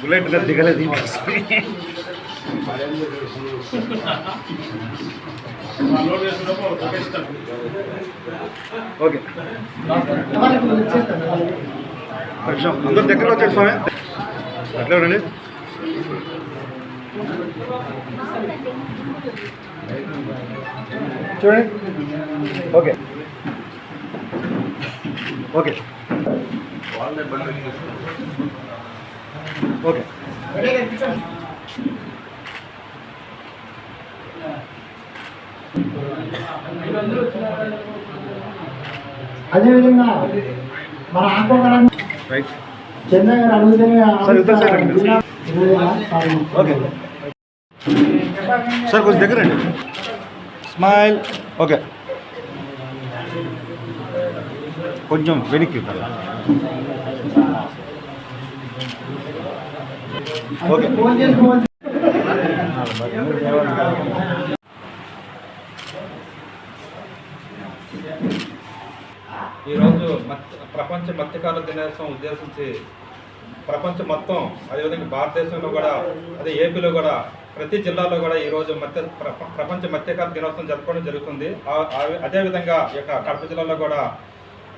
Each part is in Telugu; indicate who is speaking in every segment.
Speaker 1: బుల్లెట్ ఇంకా దిగలేదు ఓకే. ఒక అందరు దగ్గరలో వచ్చాడు స్వామి. అట్లే ఉండండి. చూడండి. ఓకే. ఓకే. ఓకే
Speaker 2: అదేవిధంగా మన ఆందోళన
Speaker 1: రైట్
Speaker 2: చెన్నై గారు అడుగుతూనే
Speaker 1: సార్, ఇద్దరు సార్ రండి. ఓకే సార్ కొంచెం దగ్గర రండి. స్మైల్ ఓకే కొంచెం వెనక్కి ఓకే.
Speaker 3: ఈరోజు ప్రపంచ మత్స్యకారుల దినోత్సవం ఉద్దేశించి ప్రపంచం మొత్తం అదేవిధంగా భారతదేశంలో కూడా అదే ఏపీలో కూడా ప్రతి జిల్లాలో కూడా ఈరోజు మత్స్య ప్రపంచ మత్స్యకారుల దినోత్సవం జరుపుకోవడం జరుగుతుంది. అదేవిధంగా ఈ యొక్క కడప జిల్లాలో కూడా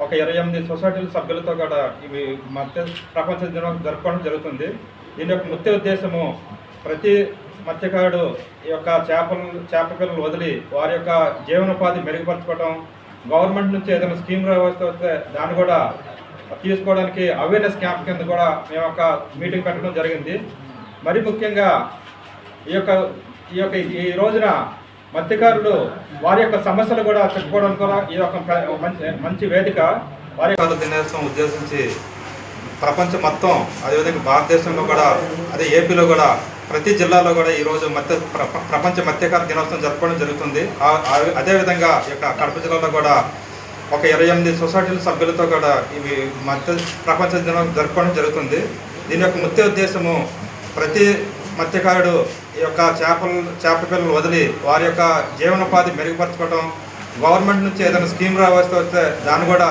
Speaker 3: ఒక ఇరవై ఎనిమిది సొసైటీల సభ్యులతో కూడా ఇవి మత్స్య ప్రపంచ దినం జరుపుకోవడం జరుగుతుంది. దీని యొక్క ముఖ్య ఉద్దేశము ప్రతి మత్స్యకారుడు ఈ యొక్క చేపలు చేప పిల్లలు వదిలి వారి యొక్క జీవనోపాధి మెరుగుపరచుకోవడం గవర్నమెంట్ నుంచి ఏదైనా స్కీమ్ వ్యవస్థ వస్తే దాన్ని కూడా తీసుకోవడానికి అవేర్నెస్ క్యాంప్ కింద కూడా మేము ఒక మీటింగ్ పెట్టడం జరిగింది. మరి ముఖ్యంగా ఈ యొక్క ఈ యొక్క ఈ రోజున మత్స్యకారులు వారి యొక్క సమస్యలు కూడా చెప్పుకోవడం కూడా ఈ యొక్క మంచి మంచి వేదిక వారి దినోత్సవం ఉద్దేశించి ప్రపంచం మొత్తం అదేవిధంగా భారతదేశంలో కూడా అదే ఏపీలో కూడా ప్రతి జిల్లాలో కూడా ఈరోజు మత్స్య ప్ర- ప్రపంచ మత్స్యకార దినోత్సవం జరుపుకోవడం జరుగుతుంది. అదేవిధంగా ఈ కడప జిల్లాలో కూడా ఒక ఇరవై ఎనిమిది సొసైటీల సభ్యులతో కూడా ఇవి మత్స్య ప్రపంచ దినం జరుపుకోవడం జరుగుతుంది. దీని యొక్క ముఖ్య ఉద్దేశము ప్రతి మత్స్యకారుడు ఈ యొక్క చేపలు చేప పిల్లలు వదిలి వారి యొక్క జీవనోపాధి మెరుగుపరచుకోవడం గవర్నమెంట్ నుంచి ఏదైనా స్కీమ్ రావాల్సి వస్తే దాన్ని కూడా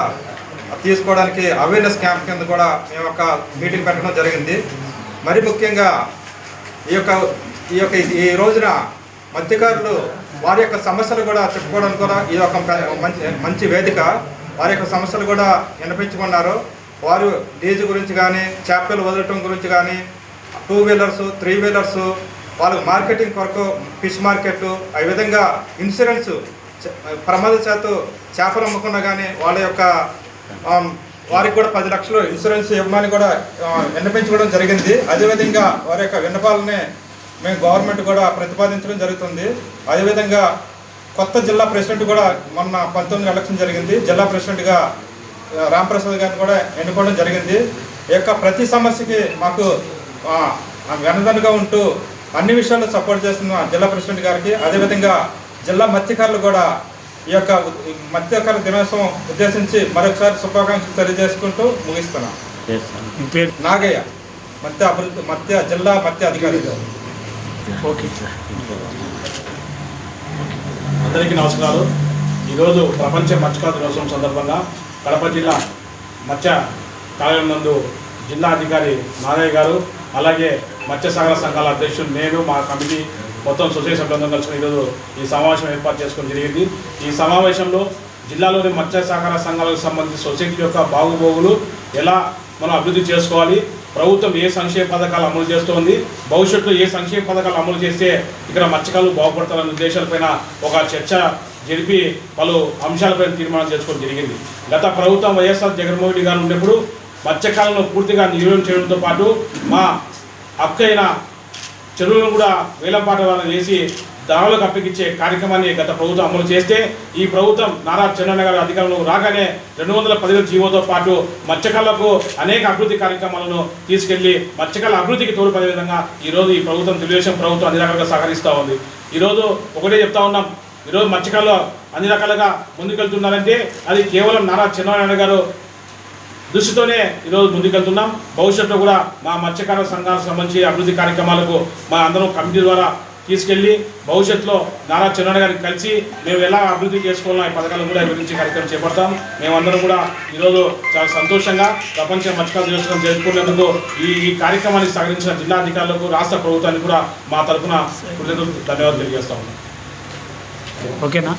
Speaker 3: తీసుకోవడానికి అవేర్నెస్ క్యాంప్ కింద కూడా మేము ఒక మీటింగ్ పెట్టడం జరిగింది. మరి ముఖ్యంగా ఈ యొక్క ఈ యొక్క ఈ రోజున మత్స్యకారులు వారి యొక్క సమస్యలు కూడా చెప్పుకోవడానికి కూడా ఇది ఒక మంచి మంచి వేదిక. వారి యొక్క సమస్యలు కూడా వినిపించుకున్నారు. వారు డీజీ గురించి కానీ చేపలు వదలటం గురించి కానీ టూ వీలర్స్ త్రీ వీలర్స్ వాళ్ళకు మార్కెటింగ్ కొరకు ఫిష్ మార్కెట్ ఆ విధంగా ఇన్సూరెన్స్ ప్రమాద చేతు చేపలు అమ్ముకున్నా కానీ వాళ్ళ యొక్క వారికి కూడా పది లక్షలు ఇన్సూరెన్స్ ఇవ్వమని కూడా విన్నపించుకోవడం జరిగింది. అదేవిధంగా వారి యొక్క విన్నపాలని మేము గవర్నమెంట్ కూడా ప్రతిపాదించడం జరుగుతుంది. అదేవిధంగా కొత్త జిల్లా ప్రెసిడెంట్ కూడా మొన్న పంతొమ్మిది ఎలక్షన్ జరిగింది. జిల్లా ప్రెసిడెంట్గా రాంప్రసాద్ గారిని కూడా ఎన్నుకోవడం జరిగింది. ఈ యొక్క ప్రతి సమస్యకి మాకు వెనదనుగా ఉంటూ అన్ని విషయాల్లో సపోర్ట్ చేస్తున్న జిల్లా ప్రెసిడెంట్ గారికి అదేవిధంగా జిల్లా మత్స్యకారులు కూడా ఈ యొక్క మత్స్యకారుల దినోత్సవం ఉద్దేశించి మరొకసారి శుభాకాంక్షలు తెలియజేసుకుంటూ ముగిస్తున్నాం. నాగయ్య మత్స్య అభివృద్ధి మత్స్య జిల్లా మత్స్య అధికారి.
Speaker 4: అందరికీ నమస్కారాలు. ఈరోజు ప్రపంచ మత్స్యకార దినోత్సవం సందర్భంగా కడప జిల్లా మత్స్య కార్యాలయం నందు జిల్లా అధికారి నాగయ్య గారు అలాగే మత్స్యసాగర సంఘాల అధ్యక్షులు నేను మా కమిటీ మొత్తం సొసైటీ సభ్యులందరం కలిసి ఈరోజు ఈ సమావేశం ఏర్పాటు చేసుకోవడం జరిగింది. ఈ సమావేశంలో జిల్లాలోని మత్స్య సహకార సంఘాలకు సంబంధించి సొసైటీ యొక్క బాగుబోగులు ఎలా మనం అభివృద్ధి చేసుకోవాలి ప్రభుత్వం ఏ సంక్షేమ పథకాలు అమలు చేస్తోంది భవిష్యత్తులో ఏ సంక్షేమ పథకాలు అమలు చేస్తే ఇక్కడ మత్స్యకారులు బాగుపడతారన్న ఉద్దేశాలపైన ఒక చర్చ జరిపి పలు అంశాలపై తీర్మానం చేసుకోవడం జరిగింది. గత ప్రభుత్వం వైఎస్ఆర్ జగన్మోహన్ రెడ్డి గారు ఉన్నప్పుడు మత్స్యకాలను పూర్తిగా నిర్వహణ చేయడంతో పాటు మా అక్కైన చెరువులను కూడా వేలంపాట వాళ్ళని వేసి దారులకు అప్పగించే కార్యక్రమాన్ని గత ప్రభుత్వం అమలు చేస్తే ఈ ప్రభుత్వం నారా చంద్రన్న గారి అధికారంలో రాగానే రెండు వందల పదివేల జీవోతో పాటు మత్స్యకారులకు అనేక అభివృద్ధి కార్యక్రమాలను తీసుకెళ్ళి మత్స్యకారుల అభివృద్ధికి తోడ్పడే విధంగా ఈరోజు ఈ ప్రభుత్వం తెలుగుదేశం ప్రభుత్వం అన్ని రకాలుగా సహకరిస్తూ ఉంది. ఈరోజు ఒకటే చెప్తా ఉన్నాం. ఈరోజు మత్స్యకారులు అన్ని రకాలుగా ముందుకెళ్తున్నారంటే అది కేవలం నారా చంద్రబాబు గారు దృష్టితోనే ఈరోజు ముందుకెళ్తున్నాం. భవిష్యత్తులో కూడా మా మత్స్యకార సంఘాలకు సంబంధించి అభివృద్ధి కార్యక్రమాలకు మా అందరం కమిటీ ద్వారా తీసుకెళ్ళి భవిష్యత్తులో నారా చంద్రబాబు గారికి కలిసి మేము ఎలా అభివృద్ధి చేసుకోవాలో ఈ పథకాలు కూడా గురించి కార్యక్రమం చేపడతాం. మేమందరం కూడా ఈరోజు చాలా సంతోషంగా ప్రపంచ మత్స్యకార దినోత్సవం జరుపుకునేందుకు ఈ ఈ కార్యక్రమానికి సహకరించిన జిల్లా అధికారులకు రాష్ట్ర ప్రభుత్వానికి కూడా మా తరఫున కృతజ్ఞతలు ధన్యవాదాలు తెలియజేస్తా ఉన్నాం.
Speaker 5: ఓకేనా?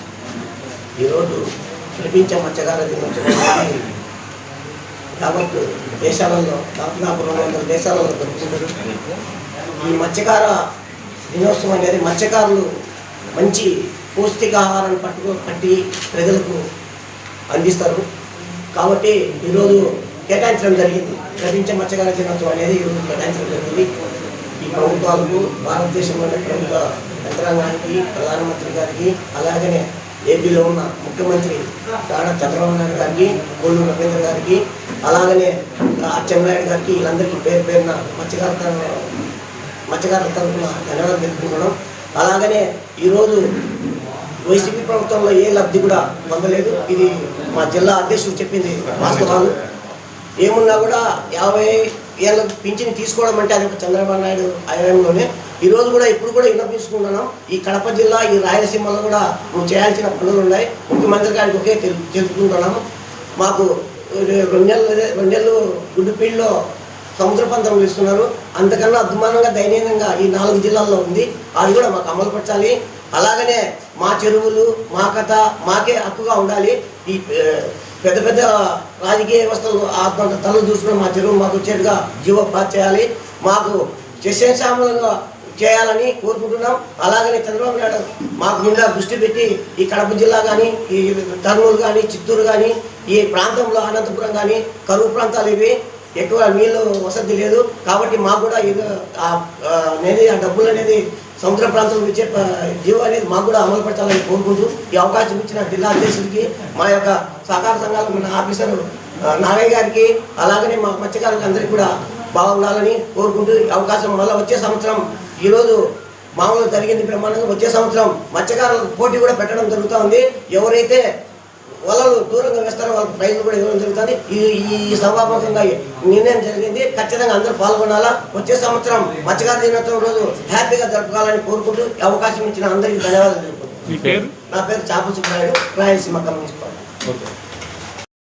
Speaker 6: ఈరోజు ప్రపంచ మత్స్యకార దినోత్సవం దాదాపు దేశాలలో దాదాపు రెండు వందల దేశాలలో జరుపుకుంటారు ఈ మత్స్యకార దినోత్సవం అనేది మత్స్యకారులు మంచి పౌష్టికాహారాన్ని పట్టుకో పట్టి ప్రజలకు అందిస్తారు. కాబట్టి ఈరోజు కేటాయించడం జరిగింది. ప్రపంచ మత్స్యకార దినోత్సవం అనేది ఈరోజు కేటాయించడం జరిగింది. ఈ ప్రభుత్వాలకు భారతదేశంలోని ప్రభుత్వ యంత్రాంగానికి ప్రధానమంత్రి గారికి అలాగనే ఏపీలో ఉన్న ముఖ్యమంత్రి నారా చంద్రబాబు నాయుడు గారికి కొల్లు రవీంద్ర గారికి అలాగనే అచ్చెన్నాయుడు గారికి వీళ్ళందరికీ పేరు పేరున మత్స్యకార తర- మత్స్యకారుల తరఫున ధన్యవాదాలు తెలుపుకున్నాం అలాగనే ఈరోజు వైసీపీ ప్రభుత్వంలో ఏ లబ్ధి కూడా పొందలేదు. ఇది మా జిల్లా అధ్యక్షుడు చెప్పింది వాస్తవాలు. ఏమున్నా కూడా యాభై ఏళ్ళ పింఛన్ తీసుకోవడం అంటే అది ఒక చంద్రబాబు నాయుడు హయాంలోనే. ఈ రోజు కూడా ఇప్పుడు కూడా విన్నపించుకుంటున్నాం. ఈ కడప జిల్లా ఈ రాయలసీమలో కూడా నువ్వు చేయాల్సిన పనులు ఉన్నాయి. ముఖ్యమంత్రి గారికి ఒకే తెలు తెలుపుకుంటున్నాము. మాకు రెండు నెలలు రెండు నెలలు గుడ్డుపీడిలో సముద్ర పంతం ఇస్తున్నారు అంతకన్నా అద్భుమానంగా దయనీయంగా ఈ నాలుగు జిల్లాల్లో ఉంది. అది కూడా మాకు అమలుపరచాలి అలాగనే మా చెరువులు మా కథ మాకే హక్కుగా ఉండాలి. ఈ పెద్ద పెద్ద రాజకీయ వ్యవస్థలు ఆ తల చూసుకుని మా చెరువు మాకు వచ్చేట్టుగా జీవోపాధి చేయాలి. మాకు శస్యశ్యామలంగా చేయాలని కోరుకుంటున్నాం. అలాగనే చంద్రబాబు నాయుడు మాకు మీద దృష్టి పెట్టి ఈ కడప జిల్లా కానీ ఈ కర్నూలు కానీ చిత్తూరు కానీ ఈ ప్రాంతంలో అనంతపురం కానీ కరువు ప్రాంతాలు ఇవి ఎక్కువ నీళ్ళు వసతి లేదు. కాబట్టి మాకు కూడా ఇది ఆ- అనేది ఆ డబ్బులు అనేది సముద్ర ప్రాంతం ఇచ్చే జీవో అనేది మాకు కూడా అమలు పరచాలని కోరుకుంటూ ఈ అవకాశం ఇచ్చిన జిల్లా అధ్యక్షుడికి మా యొక్క సహకార సంఘాల మన ఆఫీసర్ నాగయ్య గారికి అలాగనే మా మత్స్యకారులకు అందరికీ కూడా బాగుండాలని కోరుకుంటూ ఈ అవకాశం మళ్ళీ వచ్చే సంవత్సరం ఈరోజు మామూలుగా జరిగింది బ్రహ్మాండంగా వచ్చే సంవత్సరం మత్స్యకారులకు పోటీ కూడా పెట్టడం జరుగుతూ ఉంది ఎవరైతే వలలు దూరంగా వేస్తారో వాళ్ళకి ప్రైజ్లు కూడా ఇవ్వడం జరుగుతుంది. ఈ ఈ సభాముఖంగా నిర్ణయం జరిగింది. ఖచ్చితంగా అందరూ పాల్గొనాలా? వచ్చే సంవత్సరం మత్స్యకార దినోత్సవం రోజు హ్యాపీగా జరుపుకోవాలని కోరుకుంటూ అవకాశం ఇచ్చిన అందరికీ ధన్యవాదాలు నా పేరు చాపు సుబ్రాయుడు రాయలసీమ కమ్యూనిస్ట్ పార్టీ.